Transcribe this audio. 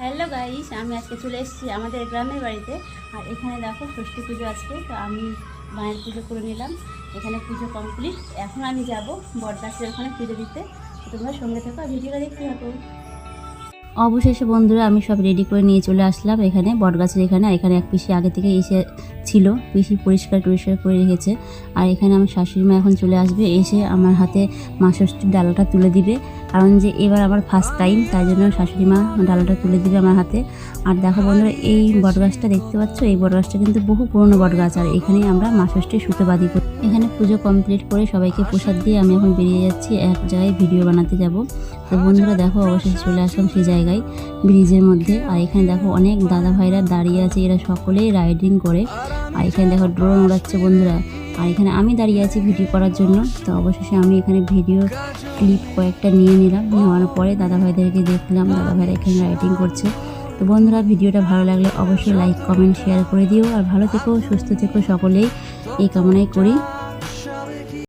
Hello guys আমি আজকে চলে এসেছি আমাদের গ্রামের বাড়িতে। আর এখানে দেখো, ষষ্ঠী পুজো আজকে, তো আমি মায়ের পুজো করে নিলাম। এখানে পুজো কমপ্লিট এখন আমি যাব বরদাসের ওখানে পুজো দিতে। তোমরা সঙ্গে থাকো ভিডিওটা দেখতে থাকো। অবশেষে বন্ধুরা আমি সব রেডি করে নিয়ে চলে আসলাম এখানে, বটগাছের এখানে। এখানে এক পিসি আগে থেকে এসে ছিল, পিসি পরিষ্কার টরিষ্কার করে রেখেছে। আর এখানে আমার শাশুড়ি মা এখন চলে আসবে, এসে আমার হাতে মা ষষ্ঠীর ডালাটা তুলে দিবে। কারণ যে এবার আমার ফার্স্ট টাইম তাই জন্য শাশুড়ি মা ডালাটা তুলে দিবে আমার হাতে। আর দেখো বন্ধুরা, এই বটগাছটা দেখতে পাচ্ছ? এই বটগাছটা কিন্তু বহু পুরনো বটগাছ। আর এখানেই আমরা মা ষষ্ঠীর সুতো বাঁধি করি। এখানে পুজো কমপ্লিট করে সবাইকে প্রসাদ দিয়ে আমি এখন বেরিয়ে যাচ্ছি। এক জায়গায় ভিডিও বানাতে যাব। তো বন্ধুরা দেখো, অবশেষে চলে আসলাম সেই জায়গায়, ব্রিজের মধ্যে। আর এখানে দেখো অনেক দাদা ভাইরা দাঁড়িয়ে আছে, এরা সকলেই রাইডিং করে। আর এখানে দেখো ড্রোন উড়াচ্ছে বন্ধুরা। আর এখানে আমি দাঁড়িয়ে আছি ভিডিও করার জন্য। তো অবশেষে আমি এখানে ভিডিও ক্লিপ কয়েকটা নিয়ে নিলাম। নেওয়ার পরে দাদা ভাইদেরকে দেখলাম দাদা ভাইরা এখানে রাইডিং করছে। তো বন্ধুরা, ভিডিওটা ভালো লাগলে অবশ্যই লাইক, কমেন্ট, শেয়ার করে দিও। আর ভালো থেকো, সুস্থ থেকো সকলেই। এই কামনাই করি।